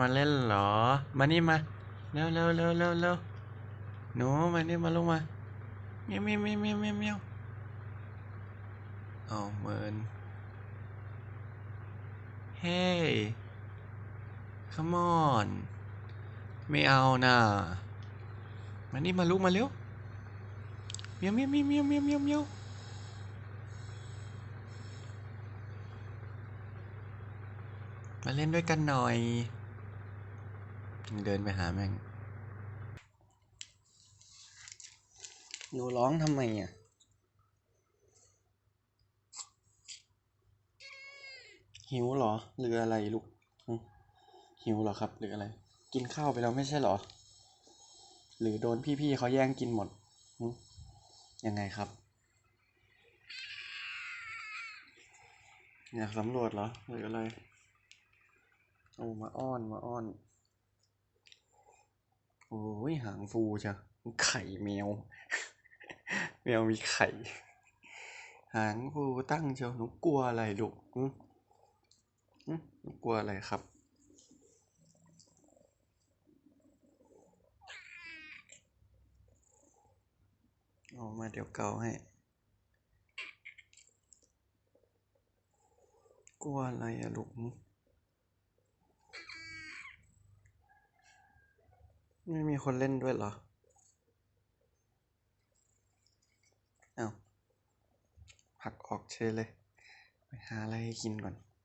มาเล่นเหรอ มานี่มา เร็วเร็วเร็วเร็วเร็วหนูมานี่มาลงมาเมียวเมียวเมียวเมียวเมียวเมียวเอาเหมือนเฮ้ come on ไม่เอานะมานี่มาลุกมาเร็วเมียวเมียวเมียวเมียวเมียวเมียวเมียวมาเล่นด้วยกันหน่อย เดินไปหาแม่ง หนูร้องทำไมอะ หิวเหรอ หรืออะไรลูกหึหิวเหรอครับ หรืออะไร กินข้าวไปแล้วไม่ใช่เหรอ หรือโดนพี่ๆเขาแย่งกินหมด ยังไงครับ อยากสำรวจเหรอ หรืออะไร โอ้มาอ้อน มาอ้อน โอ้ยหางฟูจ้ะไข่แมว แมวมีไข่ หางฟูตั้งเชียวหนูกลัวอะไรลูกหึหึหนูกลัวอะไรครับ ออกมาเดี๋ยวเกาให้ กลัวอะไรอะลูก ไม่มีคนเล่นด้วยเหรอเอาผักออกเชยเลย ไปหาอะไรให้กินก่อน